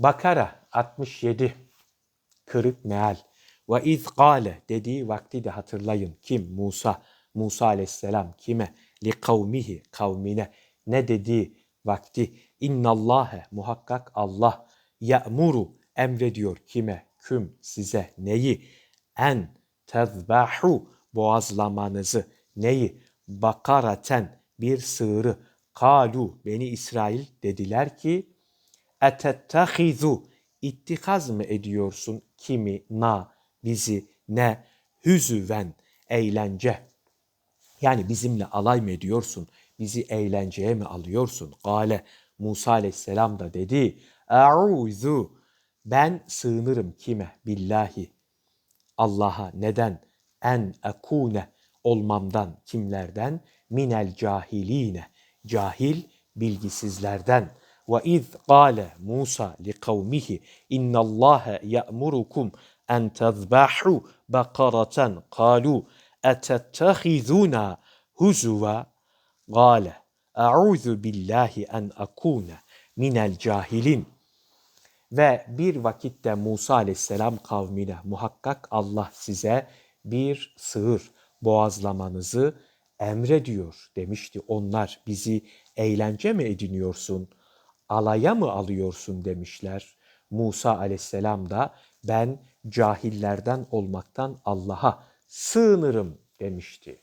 Bakara 67 kırık meal. Ve iz gale dediği vakti de hatırlayın. Kim? Musa. Musa aleyhisselam kime? Li kavmihi kavmine. Ne dediği vakti? İnnallâhe muhakkak Allah ya'muru emrediyor kime? Küm size neyi? En tezbahu boğazlamanızı. Neyi? Bakaraten bir sığırı. Kalu beni İsrail dediler ki etettehizu. İttikaz mı ediyorsun? Kimi na bizi ne? Hüzüven eğlence. Yani bizimle alay mı ediyorsun? Bizi eğlenceye mi alıyorsun? Gale Musa aleyhisselam da dedi Eûzu ben sığınırım kime? Billahi. Allah'a neden? En ekune olmamdan kimlerden? Minel cahiline cahil bilgisizlerden iz qale Musa li kavmihi innallaha ya'murukum en tezbahu bakaratan qalu etettehizuna huzuva qale Eûzu billahi en akune minel cahilin ve bir vakitte Musa aleyhisselam kavmine muhakkak Allah size bir sığır boğazlamanızı emrediyor demişti. Onlar bizi eğlence mi ediniyorsun, alaya mı alıyorsun demişler. Musa aleyhisselam da ben cahillerden olmaktan Allah'a sığınırım demişti.